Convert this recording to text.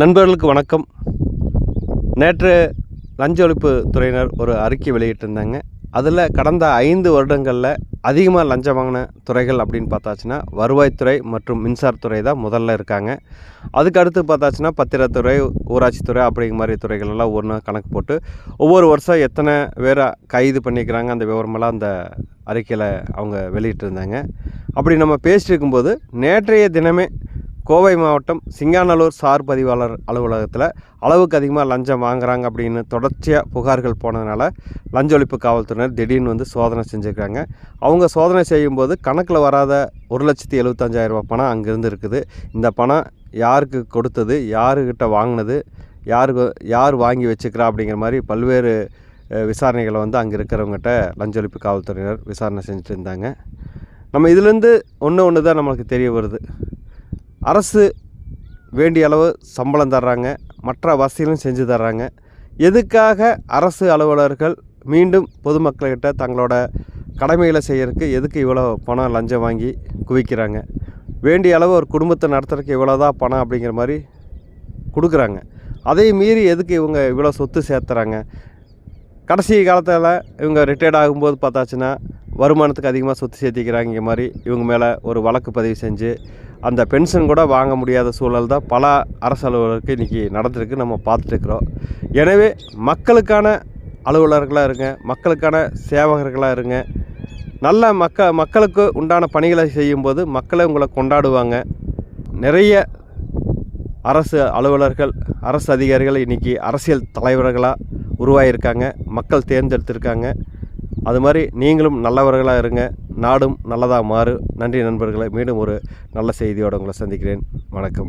நண்பர்களுக்கு வணக்கம். நேற்று லஞ்ச ஒழிப்பு துறையினர் ஒரு அறிக்கை வெளியிட்டிருந்தாங்க. அதில் கடந்த ஐந்து வருடங்களில் அதிகமாக லஞ்சம் வாங்கின துறைகள் அப்படின்னு பார்த்தாச்சுன்னா வருவாய்த்துறை மற்றும் மின்சாரத்துறை தான் முதல்ல இருக்காங்க. அதுக்கு அடுத்து பார்த்தாச்சுன்னா பத்திரத்துறை ஊராட்சித்துறை அப்படிங்கிற மாதிரி துறைகள் எல்லாம் ஒன்று கணக்கு போட்டு ஒவ்வொரு வருஷம் எத்தனை பேரை கைது பண்ணிக்கிறாங்க அந்த விவரமெல்லாம் அந்த அறிக்கையில் அவங்க வெளியிட்டிருந்தாங்க. அப்படி நம்ம பேசிட்டு இருக்கும்போது நேற்றைய தினமே கோவை மாவட்டம் சிங்காநல்லூர் சார் பதிவாளர் அலுவலகத்தில் அளவுக்கு அதிகமாக லஞ்சம் வாங்குறாங்க அப்படின்னு தொடர்ச்சியாக புகார்கள் போனதுனால லஞ்ச ஒழிப்பு காவல்துறையினர் திடீர்னு வந்து சோதனை செஞ்சுருக்காங்க. அவங்க சோதனை செய்யும்போது கணக்கில் வராத ஒரு லட்சத்தி எழுபத்தஞ்சாயிரம் ரூபா பணம் அங்கேருந்து இருக்குது. இந்த பணம் யாருக்கு கொடுத்தது யாருக்கிட்ட வாங்கினது யாருக்கு யார் வாங்கி வச்சுக்கிறா அப்படிங்கிற மாதிரி பல்வேறு விசாரணைகளை வந்து அங்கே இருக்கிறவங்ககிட்ட லஞ்ச ஒழிப்பு காவல்துறையினர் விசாரணை செஞ்சுட்டு இருந்தாங்க. நம்ம இதுலேருந்து ஒன்று ஒன்று தான் நம்மளுக்கு தெரிய வருது. அரசு வேண்டிய அளவு சம்பளம் தர்றாங்க மற்ற வசதிகளும் செஞ்சு தர்றாங்க. எதுக்காக அரசு அலுவலர்கள் மீண்டும் பொதுமக்கள்கிட்ட தங்களோட கடமைகளை செய்கிறதுக்கு எதுக்கு இவ்வளோ பணம் லஞ்சம் வாங்கி குவிக்கிறாங்க? வேண்டிய அளவு ஒரு குடும்பத்தை நடத்துறதுக்கு இவ்வளோ தான் பணம் அப்படிங்கிற மாதிரி கொடுக்குறாங்க. அதை மீறி எதுக்கு இவங்க இவ்வளோ சொத்து சேர்த்துறாங்க? கடைசி காலத்தில் இவங்க ரிட்டையர்ட் ஆகும்போது பார்த்தாச்சுன்னா வருமானத்துக்கு அதிகமாக சொத்து சேர்த்திக்கிறாங்க மாதிரி. இவங்க மேலே ஒரு வழக்கு பதிவு செஞ்சு அந்த பென்ஷன் கூட வாங்க முடியாத சூழல் தான் பல அரசு அலுவலருக்கு இன்றைக்கி நடந்திருக்கு. நம்ம பார்த்துட்ருக்குறோம் எனவே மக்களுக்கான அலுவலர்களாக இருங்க மக்களுக்கான சேவகர்களாக இருங்க. நல்ல மக்க மக்களுக்கு உண்டான பணிகளை செய்யும்போது மக்களை உங்களை கொண்டாடுவாங்க. நிறைய அரசு அலுவலர்கள் அரசு அதிகாரிகள் இன்றைக்கி அரசியல் தலைவர்களாக உருவாகியிருக்காங்க மக்கள் தேர்ந்தெடுத்திருக்காங்க. அது மாதிரி நீங்களும் நல்லவர்களாக இருங்க. நாடும் நல்லதாக மாறு. நன்றி நண்பர்களை. மீண்டும் ஒரு நல்ல செய்தியோடு உங்களை சந்திக்கிறேன். வணக்கம்.